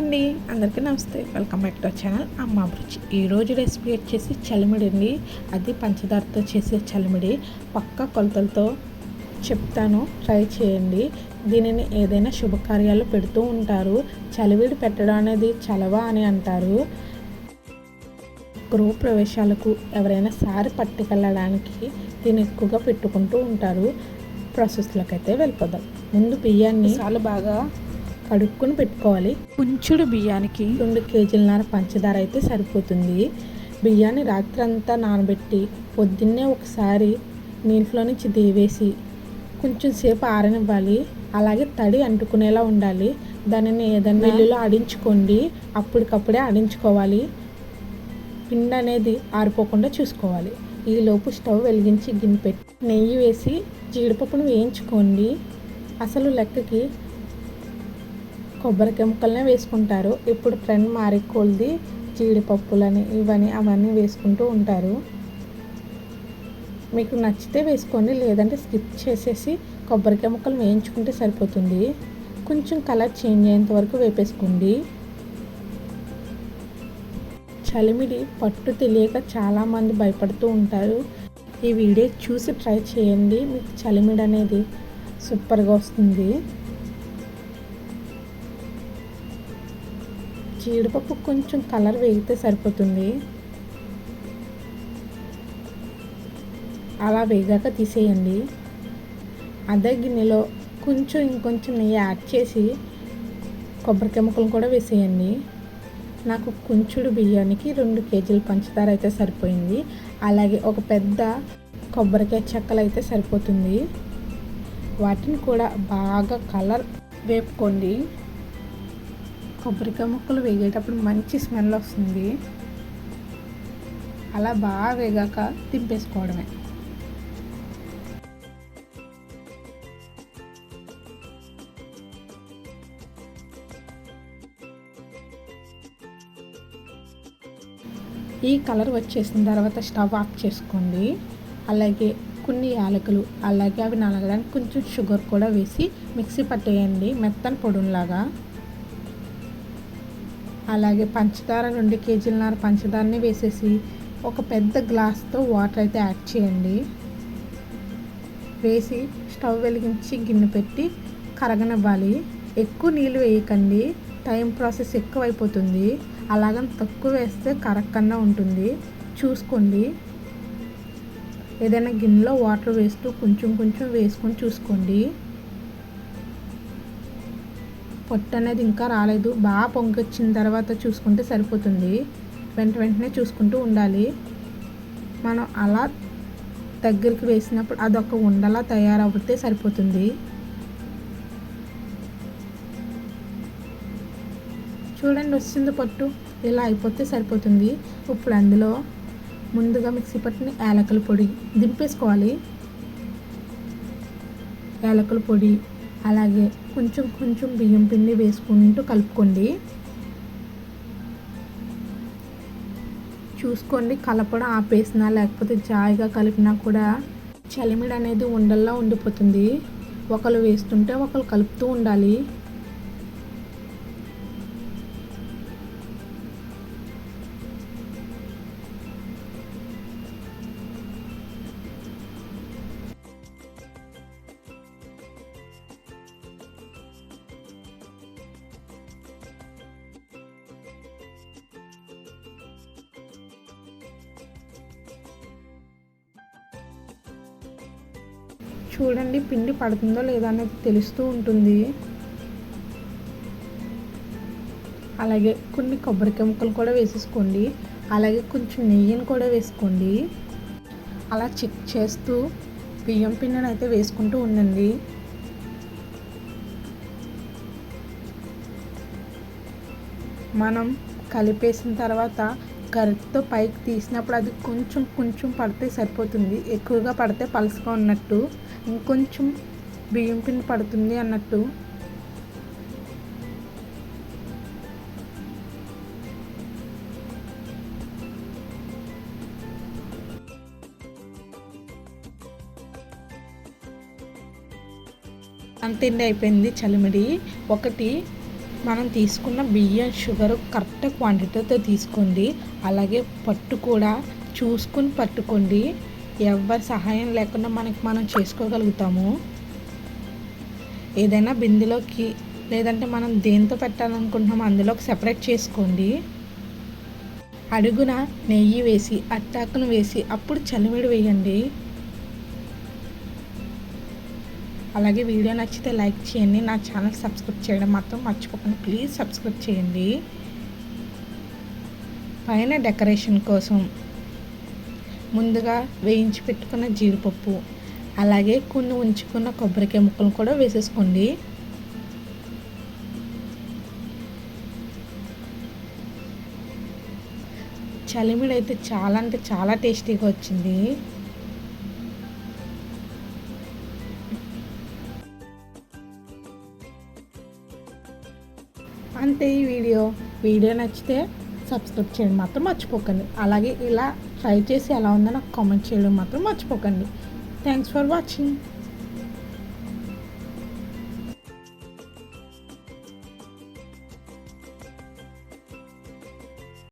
అండి. అందరికీ నమస్తే. Welcome back to channel. Amma Abhiruchi. ఈరోజు రెసిపీ వచ్చేసి చలిమిడి అండి. అది పంచదారతో చేసే చలిమిడి. పక్క కొలతలతో చెప్తాను. ట్రై చేయండి. దీనిని ఏదైనా శుభకార్యాలు పెడుతూ ఉంటారు. చలివిడి పెట్టడం అనేది చలవ అని అంటారు. గృహ ప్రవేశాలకు ఎవరైనా సారి పట్టుకెళ్ళడానికి దీన్ని ఎక్కువగా పెట్టుకుంటూ ఉంటారు. ప్రాసెస్లోకి అయితే వెళ్ళిపోదాం. ముందు బియ్యాన్ని చాలా బాగా కడుక్కొని పెట్టుకోవాలి. కుంచుడు బియ్యానికి. రెండు కేజీలన్నర పంచదార అయితే సరిపోతుంది. బియ్యాన్ని రాత్రి అంతా నానబెట్టి పొద్దున్నే ఒకసారి నీటిలో నుంచి దేవేసి కొంచెం సేపు ఆరనివ్వాలి. అలాగే తడి అంటుకునేలా ఉండాలి. దానిని ఏదైనా నీళ్ళలో ఆడించుకోండి. అప్పటికప్పుడే ఆడించుకోవాలి. పిండి అనేది ఆరిపోకుండా చూసుకోవాలి. ఈలోపు స్టవ్ వెలిగించి గిన్నె పెట్టి నెయ్యి వేసి జీడిపప్పును వేయించుకోండి. అసలు లెక్కకి కొబ్బరికాయ ముక్కలనే వేసుకుంటారు. ఇప్పుడు ట్రెండ్ మారికొల్ది జీడిపప్పులని ఇవని అవన్నీ వేసుకుంటూ ఉంటారు. మీకు నచ్చితే వేసుకోండి లేదంటే స్కిప్ చేసేసి కొబ్బరికాయ ముక్కలు వేయించుకుంటే సరిపోతుంది. కొంచెం కలర్ చేంజ్ అయ్యేంత వరకు వేపేసుకోండి. చలిమిడి పట్టు తెలియక చాలామంది భయపడుతూ ఉంటారు. ఈ వీడియో చూసి ట్రై చేయండి. మీకు చలిమిడి అనేది సూపర్గా వస్తుంది. జీడిపప్పు కొంచెం కలర్ వేగితే సరిపోతుంది. అలా వేగాక తీసేయండి. అదే గిన్నెలో కొంచెం ఇంకొంచెం నెయ్యి యాడ్ చేసి కొబ్బరికాయ ముక్కలు కూడా వేసేయండి. నాకు కుంచుడు బియ్యానికి రెండు కేజీలు పంచదార అయితే సరిపోయింది. అలాగే ఒక పెద్ద కొబ్బరికాయ చెక్కలు అయితే సరిపోతుంది. వాటిని కూడా బాగా కలర్ వేపుకోండి. కొబ్బరికాయ ముక్కలు వేగేటప్పుడు మంచి స్మెల్ వస్తుంది. అలా బాగా వేగాక దింపేసుకోవడమే ఈ కలర్ వచ్చేసిన తర్వాత స్టవ్ ఆఫ్ చేసుకోండి. అలాగే కొన్ని యాలకులు అలాగే అవి నలగడానికి కొంచెం షుగర్ కూడా వేసి మిక్సీ పట్టేయండి. మెత్తని పొడులాగా అలాగే పంచదార రెండు కేజీలన్నర పంచదారని వేసేసి ఒక పెద్ద గ్లాస్తో వాటర్ అయితే యాడ్ చేయండి. వేసి స్టవ్ వెలిగించి గిన్నె పెట్టి కరగనివ్వాలి. ఎక్కువ నీళ్ళు వేయకండి. టైం ప్రాసెస్ ఎక్కువ అయిపోతుంది అలాగని తక్కువ వేస్తే కరక్కన్నా ఉంటుంది. చూసుకోండి. ఏదైనా గిన్నెలో వాటర్ వేస్తూ కొంచెం కొంచెం వేసుకొని చూసుకోండి. పొట్టు అనేది ఇంకా రాలేదు. బాగా పొంగొచ్చిన తర్వాత చూసుకుంటే సరిపోతుంది. వెంట వెంటనే చూసుకుంటూ ఉండాలి. మనం అలా దగ్గరికి వేసినప్పుడు అదొక ఉండలా తయారవుతే సరిపోతుంది. చూడండి వస్తుంది పట్టు. ఇలా అయిపోతే సరిపోతుంది. ఇప్పుడు అందులో ముందుగా మిక్సీ పట్టిన యాలకుల పొడి దింపేసుకోవాలి. యాలకుల పొడి అలాగే కొంచెం కొంచెం బియ్యం పిండి వేసుకుంటూ కలుపుకోండి. చూసుకోండి కలపడం ఆపేసినా లేకపోతే జాయిగా కలిపినా కూడా చలిమిడి అనేది ఉండల్లా ఉండిపోతుంది. ఒకరు వేస్తుంటే ఒకరు కలుపుతూ ఉండాలి. చూడండి పిండి పడుతుందో లేదా అనేది తెలుస్తూ ఉంటుంది. అలాగే కొన్ని కొబ్బరికాయ ముక్కలు కూడా వేసేసుకోండి. అలాగే కొంచెం నెయ్యిని కూడా వేసుకోండి. అలా చెక్ చేస్తూ బియ్యం పిండిని అయితే వేసుకుంటూ ఉండండి. మనం కలిపేసిన తర్వాత గరిటతో పైకి తీసినప్పుడు అది కొంచెం కొంచెం పడితే సరిపోతుంది. ఎక్కువగా పడితే పలుసుగా ఉన్నట్టు ఇంకొంచెం బియ్యం పిండి పడుతుంది అన్నట్టు. అంతిండి అయిపోయింది చలిమిడి. ఒకటి మనం తీసుకున్న బియ్యం షుగర్ కరెక్ట్ క్వాంటిటీతో తీసుకోండి. అలాగే పట్టు కూడా చూసుకుని పట్టుకోండి. ఎవరి సహాయం లేకుండా మనకి మనం చేసుకోగలుగుతాము. ఏదైనా బిందెలోకి లేదంటే మనం దేంతో పెట్టాలనుకుంటున్నామో అందులోకి సెపరేట్ చేసుకోండి. అడుగున నెయ్యి వేసి అట్టాకును వేసి అప్పుడు చలివిడి వేయండి. అలాగే వీడియో నచ్చితే లైక్ చేయండి. నా ఛానల్ సబ్స్క్రైబ్ చేయడం మాత్రం మర్చిపోకండి. ప్లీజ్ సబ్స్క్రైబ్ చేయండి. పైన డెకరేషన్ కోసం ముందుగా వేయించి పెట్టుకున్న జీడిపప్పు అలాగే కొన్ని ఉంచుకున్న కొబ్బరికాయ ముక్కలు కూడా వేసేసుకోండి. చలిమిడి అయితే చాలా అంటే చాలా టేస్టీగా వచ్చింది. అంతే ఈ వీడియో. వీడియో నచ్చితే సబ్స్క్రైబ్ చేయడం మాత్రం మర్చిపోకండి. అలాగే ఇలా ట్రై చేసి ఎలా ఉందో నాకు కామెంట్ చేయడం మాత్రం మర్చిపోకండి. Thanks for watching